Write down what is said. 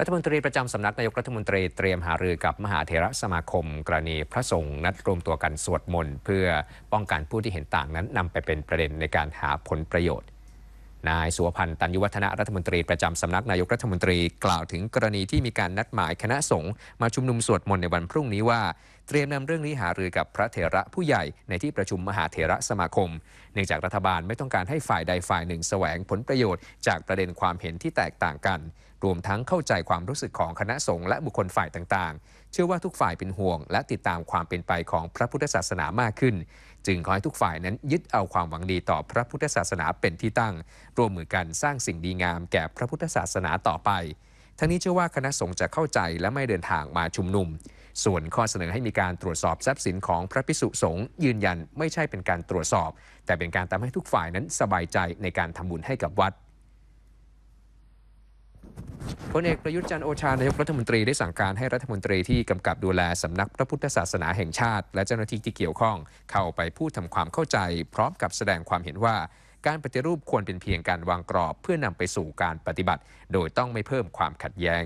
รัฐมนตรีประจำสำนักนายกรัฐมนตรีเตรียมหารือกับมหาเถรสมาคม กรณีพระสงฆ์นัดรวมตัวกันสวดมนต์เพื่อป้องกันผู้ที่เห็นต่างนั้นนำไปเป็นประเด็นในการหาผลประโยชน์ นายสุวพันธ์ตันยุวัฒนะรัฐมนตรีประจำสำนักนายกรัฐมนตรีกล่าวถึงกรณีที่มีการนัดหมายคณะสงฆ์มาชุมนุมสวดมนต์ในวันพรุ่งนี้ว่าเตรียมนำเรื่องนี้หารือกับพระเถระผู้ใหญ่ในที่ประชุมมหาเถระสมาคม เนื่องจากรัฐบาลไม่ต้องการให้ฝ่ายใดฝ่ายหนึ่งแสวงผลประโยชน์จากประเด็นความเห็นที่แตกต่างกัน รวมทั้งเข้าใจความรู้สึกของคณะสงฆ์และบุคคลฝ่ายต่างๆ เชื่อว่าทุกฝ่ายเป็นห่วง และติดตามความเป็นไปของพระพุทธศาสนามากขึ้น จึงขอให้ทุกฝ่ายนั้นยึดเอาความหวังดีต่อพระพุทธศาสนาเป็นที่ตั้ง ร่วมมือกันสร้างสิ่งดีงามแก่พระพุทธศาสนาต่อไปทั้งนี้เชื่อว่าคณะสงฆ์จะเข้าใจและไม่เดินทางมาชุมนุม ส่วนข้อเสนอให้มีการตรวจสอบทรัพย์สินของพระพิสุสงฆ์ยืนยันไม่ใช่เป็นการตรวจสอบ แต่เป็นการทำให้ทุกฝ่ายนั้นสบายใจในการทำบุญให้กับวัดพลเอกประยุทธ์จันโอชานายกรัฐมนตรีได้สั่งการให้รัฐมนตรีที่กำกับดูแลสำนักพระพุทธศาสนาแห่งชาติ และเจ้าหน้าที่ที่เกี่ยวข้อง เข้าไปพูดทำความเข้าใจ พร้อมกับแสดงความเห็นว่า การปฏิรูปควรเป็นเพียงการวางกรอบ เพื่อนำไปสู่การปฏิบัติ โดยต้องไม่เพิ่มความขัดแย้ง